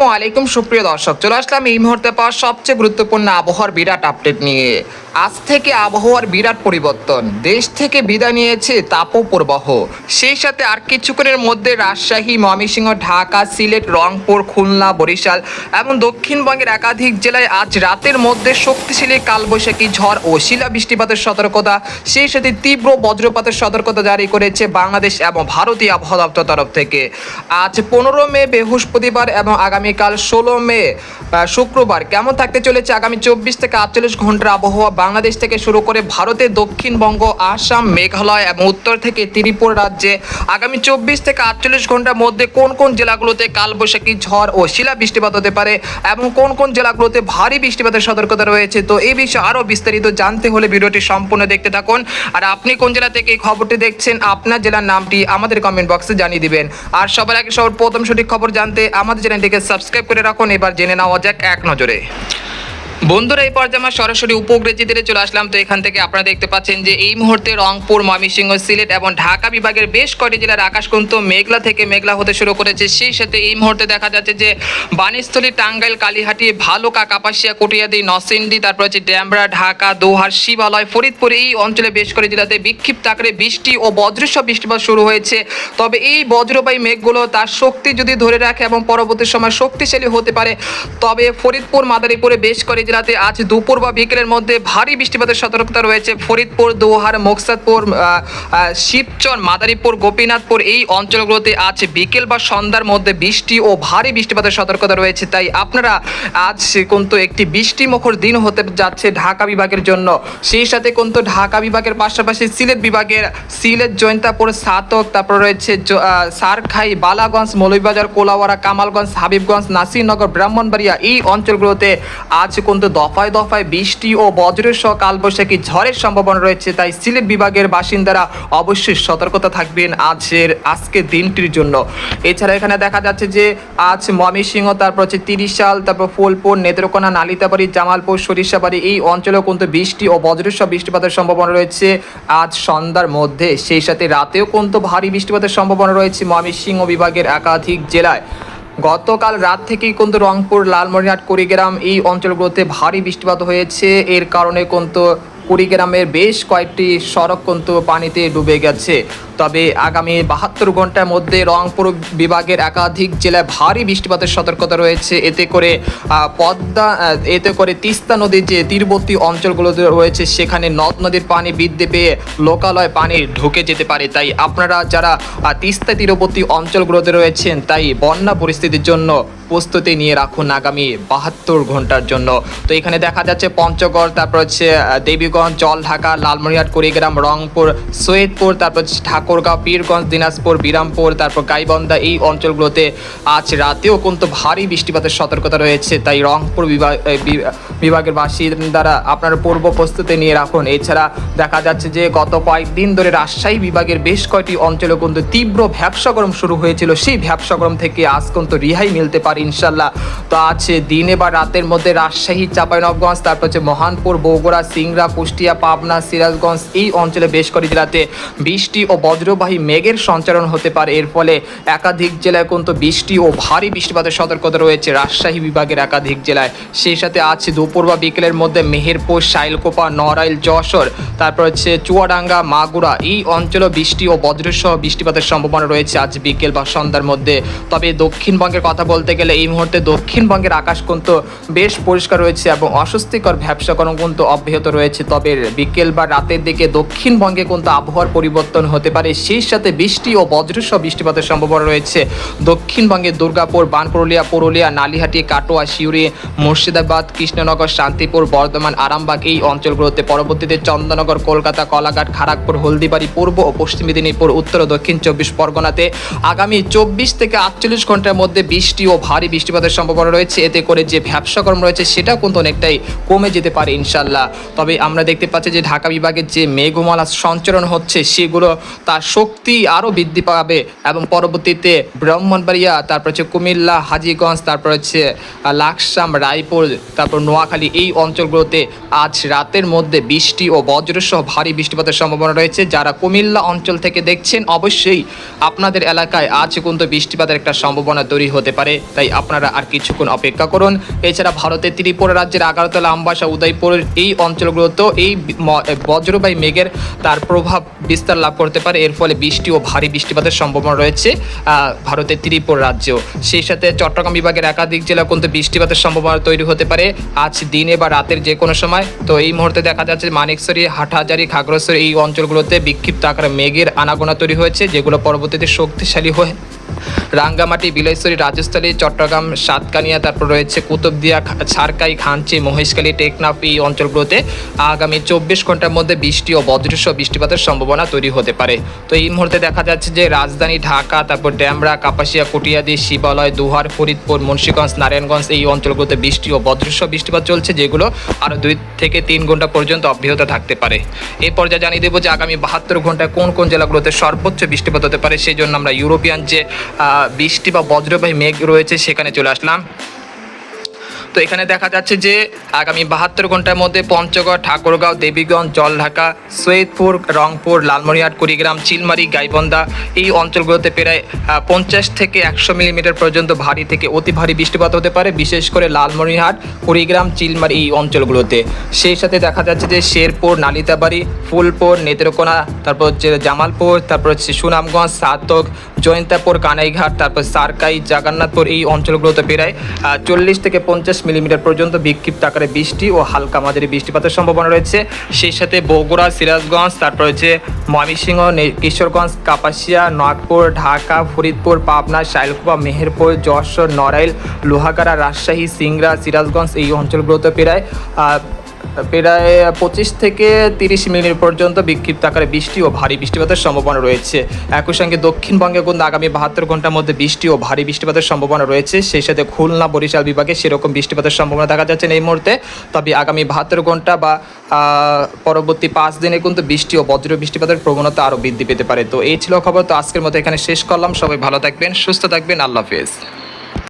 আসসালামু আলাইকুম, সুপ্রিয় দর্শক। চলে আসলাম এই মুহূর্তে পাওয়া সবচেয়ে গুরুত্বপূর্ণ আবহাওয়ার বিরাট আপডেট নিয়ে। আজ থেকে আবহাওয়ার বিরাট পরিবর্তন। দেশ থেকে বিদায় নিয়েছে তাপপ্রবাহ। সেই সাথে আর কিছুক্ষণের মধ্যে রাজশাহী, ময়মনসিংহ, ঢাকা, সিলেট, রংপুর, খুলনা, বরিশাল এবং দক্ষিণবঙ্গের একাধিক জেলায় আজ রাতের মধ্যে শক্তিশালী কালবৈশাখী ঝড় ও শিলা বৃষ্টিপাতের সতর্কতা, সেই সাথে তীব্র বজ্রপাতের সতর্কতা জারি করেছে বাংলাদেশ এবং ভারতীয় আবহাওয়া দপ্তর তরফ থেকে। আজ পনেরো মে, বৃহস্পতিবার এবং আগামীকাল ষোলো মে শুক্রবার। কেমন থাকতে চলেছে আগামী চব্বিশ থেকে আটচল্লিশ ঘণ্টার আবহাওয়া? বাংলাদেশ থেকে শুরু করে ভারতের দক্ষিণবঙ্গ, আসাম, মেঘালয় এবং উত্তর থেকে ত্রিপুরা রাজ্যে আগামী চব্বিশ থেকে আটচল্লিশ ঘণ্টার মধ্যে কোন কোন জেলাগুলোতে কালবৈশাখী ঝড় ও শিলা বৃষ্টিপাত হতে পারে এবং কোন কোন জেলাগুলোতে ভারী বৃষ্টিপাতের সতর্কতা রয়েছে? তো এই বিষয়ে আরও বিস্তারিত জানতে হলে ভিডিওটি সম্পূর্ণ দেখতে থাকুন। আর আপনি কোন জেলা থেকে এই খবরটি দেখছেন, আপনার জেলার নামটি আমাদের কমেন্ট বক্সে জানিয়ে দিবেন। আর সবার আগে সবার প্রথম সঠিক খবর জানতে আমাদের চ্যানেলটিকে সাবস্ক্রাইব করে রাখুন। এবার জেনে নেওয়া যাক এক নজরে। বন্ধুরা, এই পর্যায়ে আমরা সরাসরি উপগ্রেজিতে চলে আসলাম। তো এখান থেকে আপনারা দেখতে পাচ্ছেন যে এই মুহূর্তে রংপুর, ময়মনসিংহ, সিলেট এবং ঢাকা বিভাগের বেশ কয়টি জেলার আকাশ কিন্তু মেঘলা থেকে মেঘলা হতে শুরু করেছে। সেই সাথে এই মুহূর্তে দেখা যাচ্ছে যে বাণীস্থলী টাঙ্গাইল, কালীহাটি, ভালুকা, কাপাসিয়া, কটিয়াদি, নরসিংদী, তারপর হচ্ছে ড্যামরা, ঢাকা, দোহার, শিবালয়, ফরিদপুর এই অঞ্চলে বেশ কয়েকটি জেলাতে বিক্ষিপ্ত আকারে বৃষ্টি ও বজ্রসহ বৃষ্টিপাত শুরু হয়েছে। তবে এই বজ্রবায়ী মেঘগুলো তার শক্তি যদি ধরে রাখে এবং পরবর্তী সময় শক্তিশালী হতে পারে, তবে ফরিদপুর, মাদারীপুরে বেশ কয়েকটি জেলাতে আজ দুপুর বা বিকেলের মধ্যে ভারী বৃষ্টিপাতের সতর্কতা রয়েছে। ফরিদপুর, দোহার, মোকসাদপুর শিবচর, মাদারীপুর, গোপীনাথপুর এই অঞ্চলগুলোতে আজ বিকেল বা সন্ধ্যার মধ্যে বৃষ্টি ও ভারী বৃষ্টিপাতের সতর্কতা রয়েছে। তাই আপনারা আজ কিন্তু একটি বৃষ্টিমুখর দিন হতে যাচ্ছে ঢাকা বিভাগের জন্য। সেই সাথে কিন্তু ঢাকা বিভাগের পাশাপাশি সিলেট বিভাগের সিলেট, জৈন্তাপুর, সাতক, তারপর রয়েছে সারখাই, বালাগঞ্জ, মৌলভীবাজার কোলাওয়ারা কামালগঞ্জ, হাবিবগঞ্জ, নাসিরনগর, ব্রাহ্মণবাড়িয়া এই অঞ্চলগুলোতে আজ কিন্তু দফায় দফায় বৃষ্টি ও বজ্রের সহ কালবৈশাখী ঝড়ের সম্ভাবনা রয়েছে, তাই সিলেট বিভাগের বাসিন্দারা অবশ্যই সতর্কতা থাকবেন আজের আজকের দিনটির জন্য। এছাড়া এখানে দেখা যাচ্ছে যে আজ ময়মনসিংহ, তারপর হচ্ছে তিরিশাল, তারপর ফুলপুর, নেত্রকোনা, নালিতাবাড়ি, জামালপুর, সরিষাবাড়ি, এই অঞ্চলেও কিন্তু বৃষ্টি ও বজ্রের সহ বৃষ্টিপাতের সম্ভাবনা রয়েছে আজ সন্ধ্যার মধ্যে। সেই সাথে রাতেও কিন্তু ভারী বৃষ্টিপাতের সম্ভাবনা রয়েছে ময়মনসিংহ বিভাগের একাধিক জেলায়। গতকাল রাত থেকেই কিন্তু রংপুর, লালমনিরহাট, কুড়িগ্রাম এই অঞ্চলগুলোতে ভারী বৃষ্টিপাত হয়েছে। এর কারণে কিন্তু কুড়িগ্রামের বেশ কয়েকটি সড়ক কিন্তু পানিতে ডুবে গেছে। তবে আগামী বাহাত্তর ঘণ্টার মধ্যে রংপুর বিভাগের একাধিক জেলায় ভারী বৃষ্টিপাতের সতর্কতা রয়েছে। এতে করে পদ্মা এতে করে তিস্তা নদীর যে তীরবর্তী অঞ্চলগুলোতে রয়েছে, সেখানে নদ নদীর পানি বৃদ্ধি পেয়ে লোকালয় পানি ঢুকে যেতে পারে। তাই আপনারা যারা তিস্তা তীরবর্তী অঞ্চলগুলোতে রয়েছেন, তাই বন্যা পরিস্থিতির জন্য প্রস্তুতি নিয়ে রাখুন আগামী বাহাত্তর ঘণ্টার জন্য। তো এখানে দেখা যাচ্ছে পঞ্চগড়, তারপর হচ্ছে দেবীগঞ্জ জলঢাকা লালমনিরহাট, কুড়িগ্রাম, রংপুর, সৈয়দপুর, তারপর ঠাকুরগাঁও, পীরগঞ্জ, দিনাজপুর, বিরামপুর, তারপর গাইবন্ধা এই অঞ্চলগুলোতে আজ রাতেও কিন্তু ভারী বৃষ্টিপাতের সতর্কতা রয়েছে। তাই রংপুর বিভাগের বাসিন্দারা আপনার পূর্ব প্রস্তুতি নিয়ে রাখুন। এছাড়া দেখা যাচ্ছে যে গত কয়েকদিন ধরে রাজশাহী বিভাগের বেশ কয়েকটি অঞ্চলে কিন্তু তীব্র ভ্যাবসা গরম শুরু হয়েছিল। সেই ভ্যাবসা গরম থেকে আজ কিন্তু রিহাই মিলতে পারে। ইনশাল্লাহ। তো আজ দিনে বা রাতের মধ্যে রাজশাহী চাঁপাইনবগঞ্জ তারপর হচ্ছে মহানপুর, বগুড়া, সিংড়া, কুষ্টিয়া, পাবনা, সিরাজগঞ্জ এই অঞ্চলে বেশ কয়েকটি জেলাতে বৃষ্টি ও বজ্রবাহী মেঘের সঞ্চারণ হতে পারে। এর ফলে একাধিক জেলায় কিন্তু বৃষ্টি ও ভারী বৃষ্টিপাতের সতর্কতা রয়েছে রাজশাহী বিভাগের একাধিক জেলায়। সেই সাথে আজ দুপুর বা বিকেলের মধ্যে মেহেরপুর, শাইলকোপা, নড়াইল, যশোর, তারপর হচ্ছে চুয়াডাঙ্গা, মাগুরা এই অঞ্চলে বৃষ্টি ও বজ্রসহ বৃষ্টিপাতের সম্ভাবনা রয়েছে আজ বিকেল বা সন্ধ্যার মধ্যে। তবে দক্ষিণবঙ্গের কথা বলতে গেলে এই মুহূর্তে দক্ষিণবঙ্গের আকাশ কিন্তু বেশ পরিষ্কার রয়েছে এবং অস্বস্তিকর ভ্যাবসাকরণ কিন্তু অব্যাহত রয়েছে। তবে বিকেল বা রাতের দিকে দক্ষিণবঙ্গে কিন্তু আবহাওয়ার পরিবর্তন হতে পারে। সেই সাথে বৃষ্টি ও বজ্রসহ বৃষ্টিপাতের সম্ভাবনা রয়েছে। দক্ষিণবঙ্গে দুর্গাপুর বানপুরুলিয়া পুরুলিয়া, নালিহাটি, কাটোয়া শিউরি মুর্শিদাবাদ, কৃষ্ণনগর, শান্তিপুর, বর্ধমান, আরামবাগ এই অঞ্চলগুলোতে পরবর্তীতে চন্দননগর, কলকাতা, কলাঘাট খড়গপুর হলদিবাড়ি, পূর্ব ও পশ্চিম মেদিনীপুর, উত্তর ও দক্ষিণ চব্বিশ পরগনাতে আগামী চব্বিশ থেকে আটচল্লিশ ঘণ্টার মধ্যে বৃষ্টি ও ভারী বৃষ্টিপাতের সম্ভাবনা রয়েছে। এতে করে যে ভ্যাবসা গরম রয়েছে সেটা কিন্তু অনেকটাই কমে যেতে পারে ইনশাল্লাহ তবে আমরা দেখতে পাচ্ছি যে ঢাকা বিভাগের যে মেঘমালা সঞ্চরণ হচ্ছে, সেগুলো তার শক্তি আরও বৃদ্ধি পাবে এবং পরবর্তীতে ব্রাহ্মণবাড়িয়া, তারপর হচ্ছে কুমিল্লা, হাজিগঞ্জ, তারপর হচ্ছে লাকসাম, রায়পুর, তারপর নোয়াখালী এই অঞ্চলগুলোতে আজ রাতের মধ্যে বৃষ্টি ও বজ্রসহ ভারী বৃষ্টিপাতের সম্ভাবনা রয়েছে। যারা কুমিল্লা অঞ্চল থেকে দেখছেন, অবশ্যই আপনাদের এলাকায় আজ কিন্তু বৃষ্টিপাতের একটা সম্ভাবনা তৈরি হতে পারে। তাই আপনারা আর কিছুক্ষণ অপেক্ষা করুন। এছাড়া ভারতের ত্রিপুরা রাজ্যের আগারতলা আমবাসা উদয়পুর এই অঞ্চলগুলোতেও এই বজ্রবায়ু মেঘের তার প্রভাব বিস্তার লাভ করতে পারে। এর ফলে বৃষ্টি ও ভারী বৃষ্টিপাতের সম্ভাবনা রয়েছে ভারতের ত্রিপুরা রাজ্যেও। সেই সাথে চট্টগ্রাম বিভাগের একাধিক জেলা কিন্তু বৃষ্টিপাতের সম্ভাবনা তৈরি হতে পারে। আজ দিনে বা রাতের যে কোনো সময়। তো এই মুহূর্তে দেখা যাচ্ছে মানিকছড়ি হাটহাজারি, খাগড়াছড়ি এই অঞ্চলগুলোতে বিক্ষিপ্ত আকারে মেঘের আনাগোনা তৈরি হয়েছে, যেগুলো পরবর্তীতে শক্তিশালী হয়ে রাঙ্গামাটি বিলাইছড়ি রাজস্থলী চট্টগ্রাম, সাতকানিয়া, তারপর রয়েছে কুতুবদিয়া ছারকাই খাঞ্চি, মহেশখালী, টেকনাফ এই অঞ্চলগুলোতে আগামী চব্বিশ ঘণ্টার মধ্যে বৃষ্টি ও বজ্রসহ বৃষ্টিপাতের সম্ভাবনা তৈরি হতে পারে। তো এই মুহূর্তে দেখা যাচ্ছে যে রাজধানী ঢাকা, তারপর ড্যামরা, কাপাসিয়া, কুটিয়াদি, শিবালয়, দুহার, ফরিদপুর, মুন্সীগঞ্জ, নারায়ণগঞ্জ এই অঞ্চলগুলোতে বৃষ্টি ও বজ্রসহ বৃষ্টিপাত চলছে, যেগুলো আরও দুই থেকে তিন ঘণ্টা পর্যন্ত অব্যাহত থাকতে পারে। এই পর্যায়ে জানিয়ে দেবো যে আগামী বাহাত্তর ঘন্টায় কোন কোন জেলাগুলোতে সর্বোচ্চ বৃষ্টিপাত হতে পারে, সেই জন্য আমরা ইউরোপিয়ান যে বৃষ্টি বা বজ্রবাহী মেঘ রয়েছে সেখানে চলে আসলাম। তো এখানে দেখা যাচ্ছে যে আগামী বাহাত্তর ঘণ্টার মধ্যে পঞ্চগড়, ঠাকুরগাঁও, দেবীগঞ্জ, জলঢাকা, সৈয়দপুর, রংপুর, লালমনিরহাট, কুড়িগ্রাম, চিলমারি, গাইবন্ধা এই অঞ্চলগুলোতে প্রায় পঞ্চাশ থেকে একশো মিলিমিটার পর্যন্ত ভারী থেকে অতি ভারী বৃষ্টিপাত হতে পারে, বিশেষ করে লালমনিরহাট, কুড়িগ্রাম, চিলমারি এই অঞ্চলগুলোতে। সেই সাথে দেখা যাচ্ছে যে শেরপুর, নালিতাবাড়ি, ফুলপুর, নেত্রকোনা, তারপর হচ্ছে জামালপুর, তারপর হচ্ছে সুনামগঞ্জ, সাতক, জয়ন্তাপুর, কানাইঘাট, তারপর সারকাই, জাগান্নাথপুর এই অঞ্চলগুলোতে প্রায় চল্লিশ থেকে পঞ্চাশ মিলিমিটার পর্যন্ত বিক্ষিপ্ত আকারে বৃষ্টি ও হালকা মাঝারি বৃষ্টিপাতের সম্ভাবনা রয়েছে। সেই সাথে বগুড়া, সিরাজগঞ্জ, তারপর হচ্ছে ময়মনসিংহ কিশোরগঞ্জ, কাপাসিয়া, নাগপুর, ঢাকা, ফরিদপুর, পাবনা, শাইলকুপা, মেহেরপুর, যশোর, নড়াইল, লোহাগাড়া, রাজশাহী, সিংড়া, সিরাজগঞ্জ এই অঞ্চলগুলোতে প্রায় প্রায় পঁচিশ থেকে তিরিশ মিনিট পর্যন্ত বিক্ষিপ্ত আকারে বৃষ্টি ও ভারী বৃষ্টিপাতের সম্ভাবনা রয়েছে। একই সঙ্গে দক্ষিণবঙ্গে কিন্তু আগামী বাহাত্তর ঘণ্টার মধ্যে বৃষ্টি ও ভারী বৃষ্টিপাতের সম্ভাবনা রয়েছে। সেই সাথে খুলনা, বরিশাল বিভাগে সেরকম বৃষ্টিপাতের সম্ভাবনা দেখা যাচ্ছে এই মুহূর্তে। তবে আগামী বাহাত্তর ঘণ্টা বা পরবর্তী পাঁচ দিনে কিন্তু বৃষ্টি ও বজ্র বৃষ্টিপাতের প্রবণতা আরও বৃদ্ধি পেতে পারে। তো এই ছিল খবর। তো আজকের মতো এখানে শেষ করলাম। সবাই ভালো থাকবেন, সুস্থ থাকবেন। আল্লাহ হাফেজ।